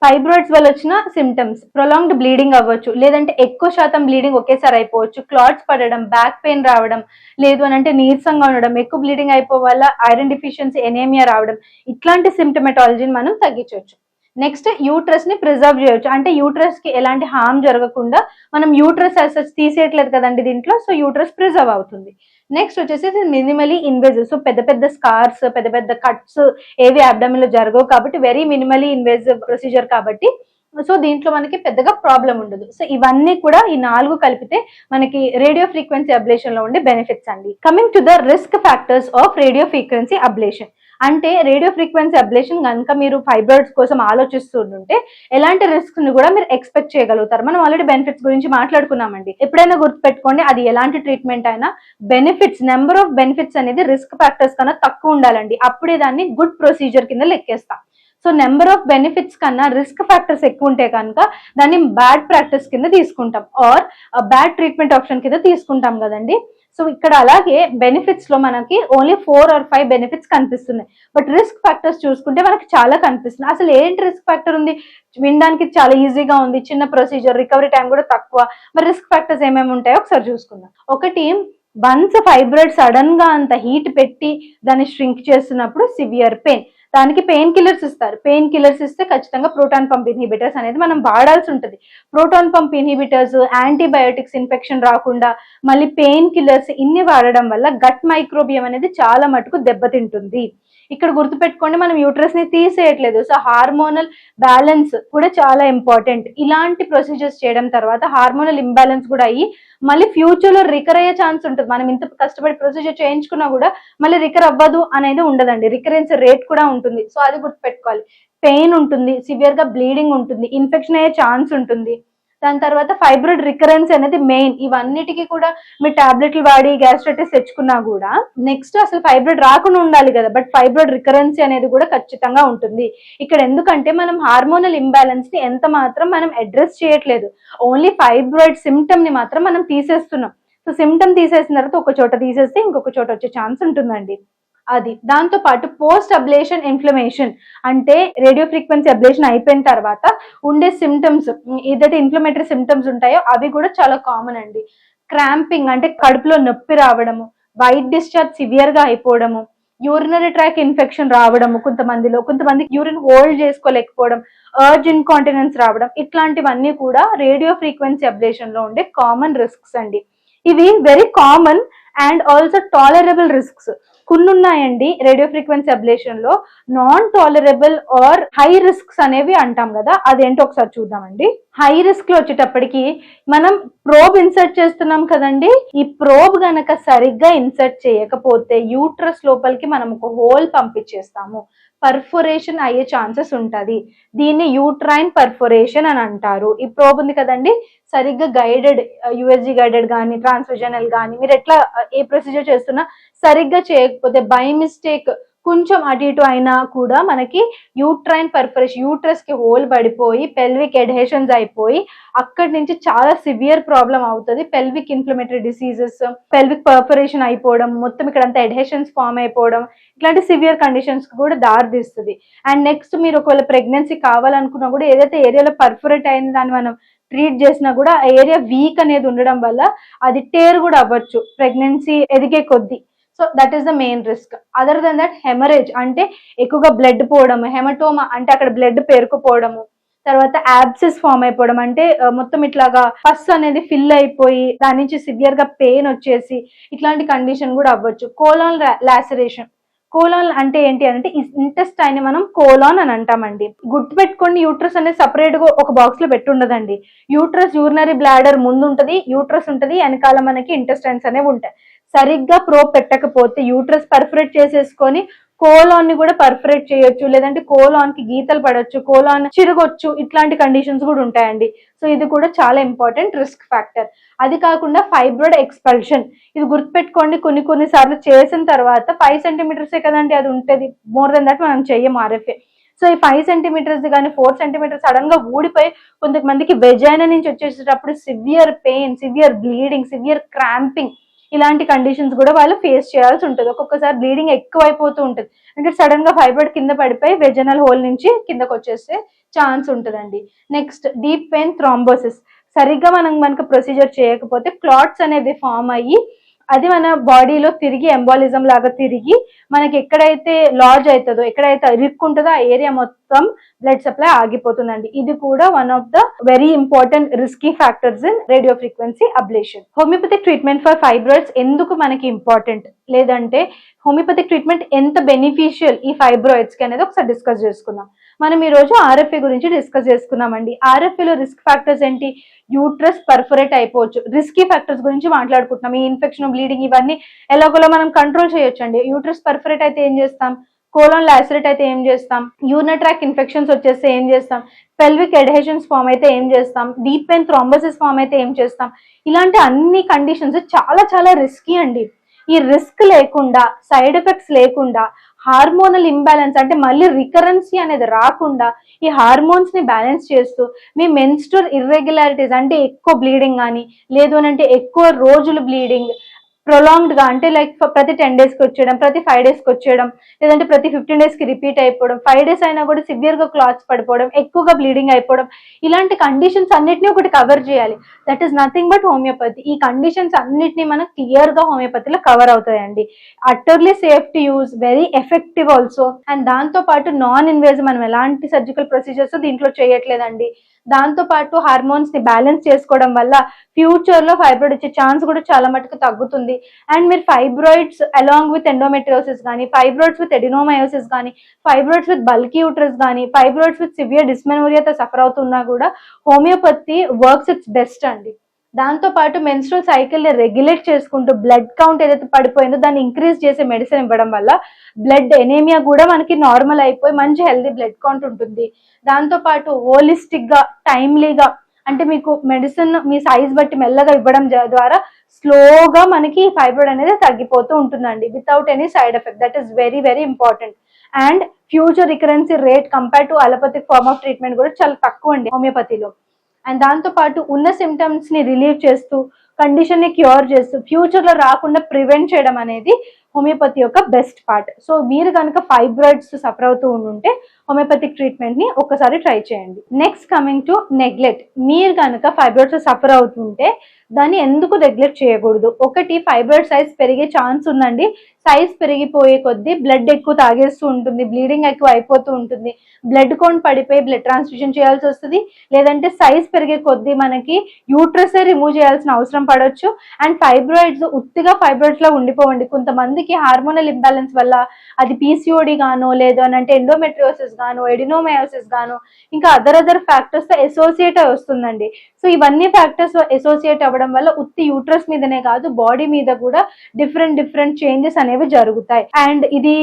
ఫైబ్రాయిడ్స్ వల్ల వచ్చిన సిమ్టమ్స్ ప్రొలాంగ్డ్ బ్లీడింగ్ అవ్వచ్చు లేదంటే ఎక్కువ శాతం బ్లీడింగ్ ఒకేసారి అయిపోవచ్చు. క్లాట్స్ పడడం బ్యాక్ పెయిన్ రావడం లేదు అని అంటే నీరసంగా ఉండడం ఎక్కువ బ్లీడింగ్ అయిపో వల్ల ఐరన్ డిఫిషియన్సీ ఎనేమియా రావడం ఇట్లాంటి సిమ్టమెటాలజీని మనం తగ్గించవచ్చు. నెక్స్ట్ యూట్రస్ని ప్రిజర్వ్ చేయొచ్చు. అంటే యూట్రస్కి ఎలాంటి హామ్ జరగకుండా మనం యూట్రస్ అసెస్ తీసేయట్లేదు కదండి దీంట్లో సో యూట్రస్ ప్రిజర్వ్ అవుతుంది. నెక్స్ట్ వచ్చేసి మినిమలీ ఇన్వేజివ్ సో పెద్ద పెద్ద స్కార్స్ పెద్ద పెద్ద కట్స్ ఏవి అబ్డమిన్లో జరగవు కాబట్టి వెరీ మినిమలీ ఇన్వేజివ్ ప్రొసీజర్ కాబట్టి సో దీంట్లో మనకి పెద్దగా ప్రాబ్లం ఉండదు. సో ఇవన్నీ కూడా ఈ నాలుగు కలిపితే మనకి రేడియో ఫ్రీక్వెన్సీ అబ్లేషన్లో ఉండే బెనిఫిట్స్ అండి. Coming to the risk factors of radio frequency ablation అంటే రేడియో ఫ్రీక్వెన్సీ అబ్లేషన్ కనుక మీరు ఫైబ్రాయిడ్స్ కోసం ఆలోచిస్తుంటే ఎలాంటి రిస్క్ని కూడా మీరు ఎక్స్పెక్ట్ చేయగలుగుతారు. మనం ఆల్రెడీ బెనిఫిట్స్ గురించి మాట్లాడుకున్నామండి. ఎప్పుడైనా గుర్తుపెట్టుకోండి అది ఎలాంటి ట్రీట్మెంట్ అయినా బెనిఫిట్స్ నెంబర్ ఆఫ్ బెనిఫిట్స్ అనేది రిస్క్ ఫ్యాక్టర్స్ కన్నా తక్కువ ఉండాలండి. అప్పుడే దాన్ని గుడ్ ప్రొసీజర్ కింద లెక్కేస్తాం. సో నెంబర్ ఆఫ్ బెనిఫిట్స్ కన్నా రిస్క్ ఫ్యాక్టర్స్ ఎక్కువ ఉంటే కనుక దాన్ని బ్యాడ్ ప్రాక్టీస్ కింద తీసుకుంటాం. ఆర్ బ్యాడ్ ట్రీట్మెంట్ ఆప్షన్ కింద తీసుకుంటాం కదండి. సో ఇక్కడ అలాగే బెనిఫిట్స్లో మనకి only four or five benefits కనిపిస్తున్నాయి బట్ రిస్క్ ఫ్యాక్టర్స్ చూసుకుంటే మనకి చాలా కనిపిస్తున్నాయి అసలు ఏంటి రిస్క్ ఫ్యాక్టర్ ఉంది? వినడానికి చాలా ఈజీగా ఉంది. చిన్న ప్రొసీజర్ రికవరీ టైం కూడా తక్కువ. మరి రిస్క్ ఫ్యాక్టర్స్ ఏమేమి ఉంటాయో ఒకసారి చూసుకుందాం. ఒకటి వన్స్ ఫైబ్రాయిడ్ సడన్గా అంత హీట్ పెట్టి దాన్ని ష్రింక్ చేస్తున్నప్పుడు సివియర్ పెయిన్ దానికి పెయిన్ కిల్లర్స్ ఇస్తారు. పెయిన్ కిల్లర్స్ ఇస్తే ఖచ్చితంగా ప్రోటాన్ పంప్ ఇన్హిబిటర్స్ అనేది మనం వాడాల్సి ఉంటుంది. Proton pump inhibitors antibiotics infection రాకుండా మళ్ళీ పెయిన్ కిల్లర్స్ ఇన్ని వాడడం వల్ల గట్ మైక్రోబియం అనేది చాలా మటుకు దెబ్బతింటుంది. ఇక్కడ గుర్తుపెట్టుకోండి మనం యూట్రస్ని తీసేయట్లేదు. సో హార్మోనల్ బ్యాలెన్స్ కూడా చాలా ఇంపార్టెంట్ ఇలాంటి ప్రొసీజర్స్ చేయడం తర్వాత హార్మోనల్ ఇంబ్యాలెన్స్ కూడా అయ్యి మళ్ళీ ఫ్యూచర్లో రికర్ అయ్యే ఛాన్స్ ఉంటుంది. మనం ఇంత కష్టపడి ప్రొసీజర్ చేయించుకున్నా కూడా మళ్ళీ రికర్ అవ్వదు అనేది ఉండదండి. రికరెన్స్ రేట్ కూడా ఉంటుంది. సో అది గుర్తుపెట్టుకోవాలి. పెయిన్ ఉంటుంది సివియర్గా బ్లీడింగ్ ఉంటుంది ఇన్ఫెక్షన్ అయ్యే ఛాన్స్ ఉంటుంది. దాని తర్వాత ఫైబ్రాయిడ్ రికరెన్స్ అనేది మెయిన్. ఇవన్నిటికీ కూడా మీరు టాబ్లెట్లు వాడి గ్యాస్ట్రైటిస్ తెచ్చుకున్నా కూడా నెక్స్ట్ అసలు ఫైబ్రిడ్ రాకుండా ఉండాలి కదా బట్ ఫైబ్రాయిడ్ రికరెన్సీ అనేది కూడా ఖచ్చితంగా ఉంటుంది. ఇక్కడ ఎందుకంటే మనం హార్మోనల్ ఇంబ్యాలెన్స్ని ఎంత మాత్రం మనం అడ్రస్ చేయట్లేదు. ఓన్లీ ఫైబ్రాయిడ్ సిమ్టమ్ని మాత్రం మనం తీసేస్తున్నాం. సో సిమ్టమ్ తీసేసిన తర్వాత ఒక చోట తీసేస్తే ఇంకొక చోట వచ్చే ఛాన్స్ ఉంటుందండి. అది. దాంతో పాటు పోస్ట్ అబ్లేషన్ ఇన్ఫ్లమేషన్ అంటే రేడియో ఫ్రీక్వెన్సీ అబ్లేషన్ అయిపోయిన తర్వాత ఉండే సిమ్టమ్స్ ఏదైతే ఇన్ఫ్లమేటరీ సిమ్టమ్స్ ఉంటాయో అవి కూడా చాలా కామన్ అండి. క్రాంపింగ్ అంటే కడుపులో నొప్పి రావడము వైట్ డిశ్చార్జ్ సివియర్గా అయిపోవడము యూరినరీ ట్రాక్ ఇన్ఫెక్షన్ రావడము కొంతమందిలో కొంతమంది యూరిన్ హోల్డ్ చేసుకోలేకపోవడం అర్జ్ ఇన్కాంటినెన్స్ రావడం ఇట్లాంటివన్నీ కూడా రేడియో ఫ్రీక్వెన్సీ అబ్లేషన్లో ఉండే కామన్ రిస్క్స్ అండి. ఇవి very common and also tolerable risks. కొన్ని ఉన్నాయండి radio frequency అబ్లేషన్లో non tolerable or high risks అనేవి అంటాం కదా అదేంటో ఒకసారి చూద్దామండి. హై రిస్క్లో వచ్చేటప్పటికి మనం ప్రోబ్ ఇన్సర్ట్ చేస్తున్నాం కదండి. ఈ ప్రోబ్ గనక సరిగ్గా ఇన్సర్ట్ చేయకపోతే యూట్రస్ లోపలికి మనం ఒక హోల్ పంపించేస్తాము. పర్ఫొరేషన్ అయ్యే ఛాన్సెస్ ఉంటుంది. దీన్ని యూట్రైన్ పర్ఫొరేషన్ అని అంటారు. ఈ ప్రోబ్ ఉంది కదండి? సరిగ్గా గైడెడ్ యుఎస్జి గైడెడ్ కానీ ట్రాన్స్విజనల్ కానీ మీరు ఎట్లా ఏ ప్రొసీజర్ చేస్తున్నా సరిగ్గా చేయకపోతే బై మిస్టేక్ కొంచెం అటు ఇటు అయినా కూడా మనకి యూట్రైన్ పర్ఫరేషన్ యూట్రస్కి హోల్ పడిపోయి పెల్విక్ ఎడ్హెషన్స్ అయిపోయి అక్కడి నుంచి చాలా సివియర్ ప్రాబ్లం అవుతుంది. Pelvic inflammatory diseases pelvic perforation అయిపోవడం మొత్తం ఇక్కడ అంతా ఎడ్హెషన్స్ ఫామ్ అయిపోవడం ఇట్లాంటి సివియర్ కండిషన్స్కి కూడా దారితీస్తుంది అండ్ నెక్స్ట్ మీరు ఒకవేళ ప్రెగ్నెన్సీ కావాలనుకున్నా కూడా ఏదైతే ఏరియాలో పర్ఫరేట్ అయింది దాన్ని మనం ట్రీట్ చేసినా కూడా ఆ ఏరియా వీక్ అనేది ఉండడం వల్ల అది టేర్ కూడా అవ్వచ్చు. ప్రెగ్నెన్సీ ఎదిగే కొద్దీ. So that is the main risk other than that haemorrhage అంటే ఎక్కువగా బ్లడ్ పోవడము హెమటోమా అంటే అక్కడ బ్లడ్ పేరుకుపోవడము తర్వాత యాబ్సెస్ ఫామ్ అయిపోవడం అంటే మొత్తం ఇట్లాగా పస్ అనేది ఫిల్ అయిపోయి దాని నుంచి సివియర్గా పెయిన్ వచ్చేసి ఇట్లాంటి కండిషన్ కూడా అవ్వచ్చు. కోలాన్ లాసరేషన్ కోలాన్ అంటే ఏంటి అంటే ఇంటెస్టైన్ మనం కోలాన్ అని అంటామండి. గుర్తుపెట్టుకోండి యూట్రస్ అనేది సపరేట్గా ఒక బాక్స్లో పెట్టుండదండి యూట్రస్ యూరినరీ బ్లాడర్ ముందు ఉంటది యూట్రస్ ఉంటది వెనకాల మనకి ఇంటెస్టైన్స్ అనేవి ఉంటాయి. సరిగ్గా ప్రోబ్ పెట్టకపోతే యూట్రస్ పర్ఫరేట్ చేసేసుకొని కోలాన్ని కూడా పర్ఫరేట్ చేయొచ్చు లేదంటే కోలాన్కి గీతలు పడవచ్చు కోలాన్ చిరగొచ్చు ఇట్లాంటి కండిషన్స్ కూడా ఉంటాయండి. సో ఇది కూడా చాలా ఇంపార్టెంట్ రిస్క్ ఫ్యాక్టర్ అది కాకుండా ఫైబ్రాయిడ్ ఎక్స్పల్షన్ ఇది గుర్తుపెట్టుకోండి కొన్ని కొన్ని సార్లు చేసిన తర్వాత ఫైవ్ సెంటీమీటర్సే కదండి అది ఉంటుంది. మోర్ దెన్ దట్ మనం చెయ్యం ఆర్ఎఫ్ఏ సో ఈ ఫైవ్ సెంటీమీటర్స్ కానీ ఫోర్ సెంటీమీటర్స్ సడన్గా ఊడిపోయి కొంతమందికి వెజైన నుంచి వచ్చేసేటప్పుడు severe pain severe bleeding severe cramping ఇలాంటి కండిషన్స్ కూడా వాళ్ళు ఫేస్ చేయాల్సి ఉంటుంది. ఒక్కొక్కసారి బ్లీడింగ్ ఎక్కువ అయిపోతూ ఉంటుంది. అంటే సడన్గా ఫైబ్రాయిడ్ కింద పడిపోయి వెజనల్ హోల్ నుంచి కిందకు వచ్చేస్తే ఛాన్స్ ఉంటుందండి. నెక్స్ట్ డీప్ పెయిన్ థ్రాంబోసిస్ సరిగ్గా మనం మనకు ప్రొసీజర్ చేయకపోతే క్లాట్స్ అనేది ఫామ్ అయ్యి అది మన బాడీలో తిరిగి ఎంబాలిజం లాగా తిరిగి మనకి ఎక్కడైతే లాడ్జ్ అవుతుందో ఎక్కడైతే ఇరుక్కుంటుందో ఆ ఏరియా మొత్తం బ్లడ్ సప్లై ఆగిపోతుందండి. ఇది కూడా one of the very important risky factors in radiofrequency ablation homoeopathic treatment for fibroids ఎందుకు మనకి ఇంపార్టెంట్ లేదంటే హోమియోపతిక్ ట్రీట్మెంట్ ఎంత బెనిఫిషియల్ ఈ ఫైబ్రాయిడ్స్కి అనేది ఒకసారి డిస్కస్ చేసుకుందాం. మనం ఈ రోజు ఆర్ఎఫ్ఏ గురించి డిస్కస్ చేసుకున్నామండి. ఆర్ఎఫ్ఏలో రిస్క్ ఫ్యాక్టర్స్ ఏంటి? యూట్రస్ పర్ఫరేట్ అయిపోవచ్చు. రిస్కీ ఫ్యాక్టర్స్ గురించి మాట్లాడుకుంటున్నాం. ఈ ఇన్ఫెక్షన్ బ్లీడింగ్ ఇవన్నీ ఎలాగోలా మనం కంట్రోల్ చేయొచ్చండి. యూట్రస్ పర్ఫరేట్ అయితే ఏం చేస్తాం? కోలోన్ లాసిరేట్ అయితే ఏం చేస్తాం? యూనట్రాక్ ఇన్ఫెక్షన్స్ వచ్చేస్తే ఏం చేస్తాం? పెల్విక్ ఎడ్హెషన్స్ ఫామ్ అయితే ఏం చేస్తాం? డీప్ పెయిన్ థ్రాంబసిస్ ఫామ్ అయితే ఏం చేస్తాం? ఇలాంటి అన్ని కండిషన్స్ చాలా చాలా రిస్కీ అండి. ఈ రిస్క్ లేకుండా సైడ్ ఎఫెక్ట్స్ లేకుండా హార్మోనల్ ఇంబ్యాలెన్స్ అంటే మళ్ళీ రికరెన్సీ అనేది రాకుండా ఈ హార్మోన్స్ని బ్యాలెన్స్ చేస్తూ మీ మెన్స్ట్రల్ ఇర్రెగ్యులారిటీస్ అంటే ఎక్కువ బ్లీడింగ్ కానీ లేదు అని అంటే ఎక్కువ రోజులు బ్లీడింగ్ ప్రొలాంగ్డ్గా అంటే లైక్ ప్రతి టెన్ డేస్కి వచ్చేయడం ప్రతి ఫైవ్ డేస్కి వచ్చేయడం లేదంటే ప్రతి ఫిఫ్టీన్ డేస్కి రిపీట్ అయిపోవడం ఫైవ్ డేస్ అయినా కూడా సివియర్గా క్లాత్స్ పడిపోవడం ఎక్కువగా బ్లీడింగ్ అయిపోవడం ఇలాంటి కండిషన్స్ అన్నిటిని ఒకటి కవర్ చేయాలి. That is nothing but homoeopathy ఈ కండిషన్స్ అన్నిటిని మనం క్లియర్గా హోమియోపతిలో కవర్ అవుతాయండి. Utterly safe to use very effective also and దాంతో పాటు నాన్ ఇన్వేజ్ మనం ఎలాంటి సర్జికల్ ప్రొసీజర్స్ దీంట్లో చేయట్లేదండి. దాంతో పాటు హార్మోన్స్ని బ్యాలెన్స్ చేసుకోవడం వల్ల ఫ్యూచర్లో ఫైబ్రాయిడ్ వచ్చే ఛాన్స్ కూడా చాలా మటుకు తగ్గుతుంది. అండ్ మీరు ఫైబ్రాయిడ్స్ అలాంగ్ విత్ ఎండోమెట్రియోసిస్ కానీ ఫైబ్రాయిడ్స్ విత్ ఎడినోమయోసిస్ కానీ ఫైబ్రాయిడ్స్ విత్ బల్కీ యూట్రస్ కానీ ఫైబ్రాయిడ్స్ విత్ సివియర్ డిస్మెనోరియాతో సఫర్ అవుతున్నా కూడా హోమియోపతి వర్క్స్ ఇట్స్ బెస్ట్ అండి. దాంతో పాటు మెన్స్ట్రల్ సైకిల్ని రెగ్యులేట్ చేసుకుంటూ బ్లడ్ కౌంట్ ఏదైతే పడిపోయిందో దాన్ని ఇంక్రీజ్ చేసే మెడిసిన్ ఇవ్వడం వల్ల బ్లడ్ ఎనేమియా కూడా మనకి నార్మల్ అయిపోయి మంచి హెల్దీ బ్లడ్ కౌంట్ ఉంటుంది. దాంతో పాటు హోలిస్టిక్గా టైమ్లీగా అంటే మీకు మెడిసిన్ మీ సైజ్ బట్టి మెల్లగా ఇవ్వడం ద్వారా స్లోగా మనకి ఫైబ్రాయిడ్ అనేది తగ్గిపోతూ ఉంటుందండి. Without any side effect that is very very important and future recurrency rate compare to allopathic form of treatment కూడా చాలా తక్కువ అండి హోమియోపతిలో అండ్ దాంతో పాటు ఉన్న సిమ్టమ్స్ని రిలీవ్ చేస్తూ కండిషన్ని క్యూర్ చేస్తూ ఫ్యూచర్లో రాకుండా ప్రివెంట్ చేయడం అనేది హోమియోపతి యొక్క బెస్ట్ పార్ట్ సో మీరు కనుక ఫైబ్రాయిడ్స్ సఫర్ అవుతూ ఉంటే హోమియోపతిక్ ట్రీట్మెంట్ని ఒకసారి ఒక్కసారి ట్రై చేయండి. నెక్స్ట్ కమింగ్ టు నెగ్లెక్ట్ మీరు కనుక ఫైబ్రాయిడ్స్ సఫర్ అవుతుంటే దాన్ని ఎందుకు నెగ్లెక్ట్ చేయకూడదు? ఒకటి ఫైబ్రాయిడ్ సైజ్ పెరిగే ఛాన్స్ ఉందండి. సైజ్ పెరిగిపోయే కొద్దీ బ్లడ్ ఎక్కువ తాగేస్తూ ఉంటుంది బ్లీడింగ్ ఎక్కువ అయిపోతూ ఉంటుంది. బ్లడ్ కౌంట్ పడిపోయి బ్లడ్ ట్రాన్స్ఫ్యూషన్ చేయాల్సి వస్తుంది. లేదంటే సైజ్ పెరిగే కొద్దీ మనకి యూట్రస్ రిమూవ్ చేయాల్సిన అవసరం పడవచ్చు అండ్ ఫైబ్రాయిడ్స్ ఉత్తిగా ఫైబ్రాయిడ్స్లో ఉండిపోవండి. కొంతమందికి హార్మోనల్ ఇంబ్యాలెన్స్ వల్ల అది పీసీఓడి గానో లేదు అని అంటే ఎండోమెట్రియోసిస్ గానో ఎడినోమయోసిస్ గానో ఇంకా అదర్ అదర్ ఫ్యాక్టర్స్తో అసోసియేట్ అయి వస్తుందండి. సో ఇవన్నీ ఫ్యాక్టర్స్ అసోసియేట్ అవ్వడం వల్ల ఉత్తి యూట్రస్ మీదనే కాదు బాడీ మీద కూడా డిఫరెంట్ డిఫరెంట్ చేంజెస్ అనేవి జరుగుతాయి. అండ్ ఇది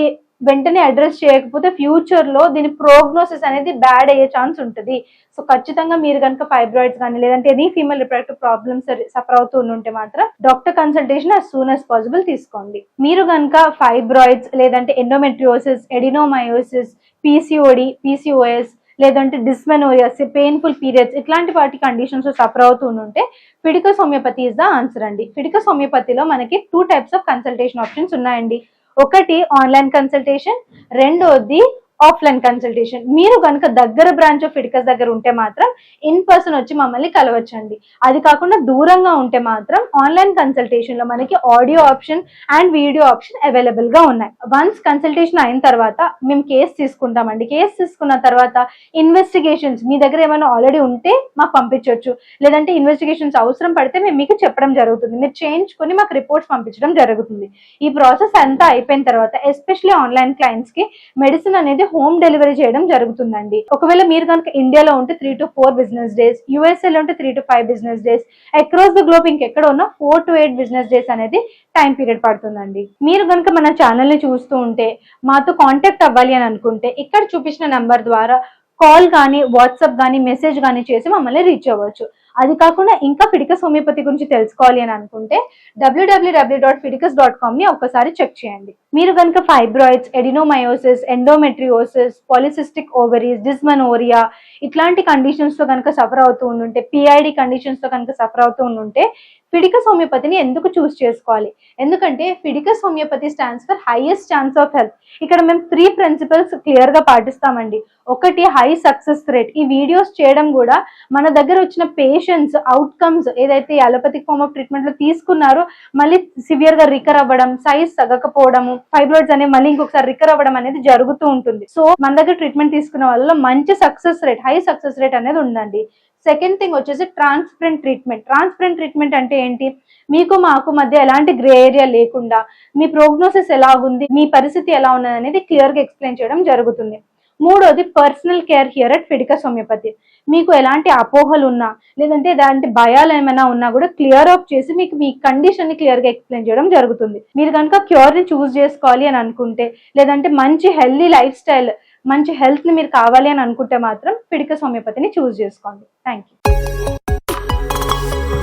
వెంటనే అడ్రస్ చేయకపోతే ఫ్యూచర్లో దీని ప్రోగ్నోసిస్ అనేది బ్యాడ్ అయ్యే ఛాన్స్ ఉంటుంది. సో ఖచ్చితంగా మీరు కనుక ఫైబ్రాయిడ్స్ కానీ లేదంటే any female reproductive problems suffer అవుతూ ఉంటే మాత్రం doctor consultation as soon as possible తీసుకోండి. మీరు కనుక ఫైబ్రాయిడ్స్ లేదంటే ఎండోమెట్రియోసిస్ ఎడినోమయోసిస్ పీసీఓడి పీసీఓఎస్ లేదంటే డిస్మెనోరియస్ పెయిన్ఫుల్ పీరియడ్స్ ఇట్లాంటి వాటి కండిషన్స్ సఫర్ అవుతూ ఉంటే Fidicus homeopathy is the answer అండి. ఫిడికస్ హోమియోపతిలో మనకి two types of consultation options ఉన్నాయండి. ఒకటి ఆన్లైన్ కన్సల్టేషన్ రెండోది ఆఫ్లైన్ కన్సల్టేషన్ మీరు కనుక దగ్గర బ్రాంచ్ ఆఫ్ ఫిడికస్ దగ్గర ఉంటే మాత్రం ఇన్ పర్సన్ వచ్చి మమ్మల్ని కలవచ్చండి. అది కాకుండా దూరంగా ఉంటే మాత్రం ఆన్లైన్ కన్సల్టేషన్లో మనకి audio option and video option అవైలబుల్గా ఉన్నాయి. వన్స్ కన్సల్టేషన్ అయిన తర్వాత మేము కేసు తీసుకుంటామండి. కేసు తీసుకున్న తర్వాత ఇన్వెస్టిగేషన్స్ మీ దగ్గర ఏమైనా ఆల్రెడీ ఉంటే మాకు పంపించవచ్చు లేదంటే ఇన్వెస్టిగేషన్స్ అవసరం పడితే మేము మీకు చెప్పడం జరుగుతుంది. మీరు చేయించుకొని మాకు రిపోర్ట్స్ పంపించడం జరుగుతుంది. ఈ ప్రాసెస్ అంతా అయిపోయిన తర్వాత ఎస్పెషల్లీ ఆన్లైన్ క్లయింట్స్కి మెడిసిన్ అనేది హోమ్ డెలివరీ చేయడం జరుగుతుందండి. ఒకవేళ మీరు కనుక ఇండియాలో ఉంటే three to four business days యూఎస్ఏలో ఉంటే three to five business days across the globe ఇంకెక్కడ ఉన్నా four to eight business days అనేది టైం పీరియడ్ పడుతుందండి. మీరు కనుక మన ఛానల్ని చూస్తూ ఉంటే మాతో కాంటాక్ట్ అవ్వాలి అని అనుకుంటే ఇక్కడ చూపించిన నంబర్ ద్వారా కాల్ కానీ వాట్సాప్ కానీ మెసేజ్ కానీ చేసి మమ్మల్ని రీచ్ అవ్వచ్చు. అది కాకుండా ఇంకా ఫిడికస్ హోమియోపతి గురించి తెలుసుకోవాలి అని అనుకుంటే డబ్ల్యూడబ్ల్యూడబ్ల్యూ డాట్ ఫిడికస్ డాట్ కామ్ని ఒక్కసారి చెక్ చేయండి. మీరు కనుక fibroids adenomyosis endometriosis polycystic ovaries dysmenorrhea ఇట్లాంటి కండిషన్స్తో కనుక సఫర్ అవుతూ ఉండుంటే పిఐడి కండిషన్స్తో కనుక సఫర్ అవుతూ ఉండుంటే ఫిడికస్ హోమియోపతిని ఎందుకు చూస్ చేసుకోవాలి? ఎందుకంటే Fidicus homeopathy stands for highest chance of health ఇక్కడ మేము త్రీ ప్రిన్సిపల్స్ క్లియర్గా పాటిస్తామండి. ఒకటి హై సక్సెస్ రేట్ ఈ వీడియోస్ చేయడం కూడా మన దగ్గర వచ్చిన పేషెంట్స్ అవుట్కమ్స్ ఏదైతే అలోపతిక్ ఫార్మ్ ఆఫ్ ట్రీట్మెంట్లో తీసుకున్నారో మళ్ళీ సివియర్గా రికర్ అవ్వడం సైజ్ తగ్గకపోవడము ఫైబ్రాయిడ్స్ అనేవి మళ్ళీ ఇంకొకసారి రికర్ అవ్వడం అనేది జరుగుతూ ఉంటుంది. సో మన దగ్గర ట్రీట్మెంట్ తీసుకున్న వాళ్ళలో మంచి success rate high success rate అనేది ఉందండి. సెకండ్ థింగ్ వచ్చేసి ట్రాన్స్పరెంట్ ట్రీట్మెంట్ ట్రాన్స్పరెంట్ ట్రీట్మెంట్ అంటే ఏంటి? మీకు మాకు మధ్య ఎలాంటి గ్రే ఏరియా లేకుండా మీ ప్రోగ్నోసిస్ ఎలాగుంది? మీ పరిస్థితి ఎలా ఉన్నది అనేది క్లియర్గా ఎక్స్ప్లెయిన్ చేయడం జరుగుతుంది. మూడోది personal care here at Fidicus homeopathy మీకు ఎలాంటి అపోహలు ఉన్నా లేదంటే ఎలాంటి భయాలు ఏమైనా ఉన్నా కూడా క్లియర్ అప్ చేసి మీకు మీ కండిషన్ని క్లియర్గా ఎక్స్ప్లెయిన్ చేయడం జరుగుతుంది. మీరు కనుక క్యూర్ని చూస్ చేసుకోవాలి అని అనుకుంటే లేదంటే మంచి హెల్దీ లైఫ్ స్టైల్ మంచి హెల్త్ని మీరు కావాలి అని అనుకుంటే మాత్రం ఫిడికస్ హోమియోపతిని చూస్ చేసుకోండి. Thank you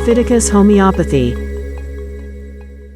Fiticus Homeopathy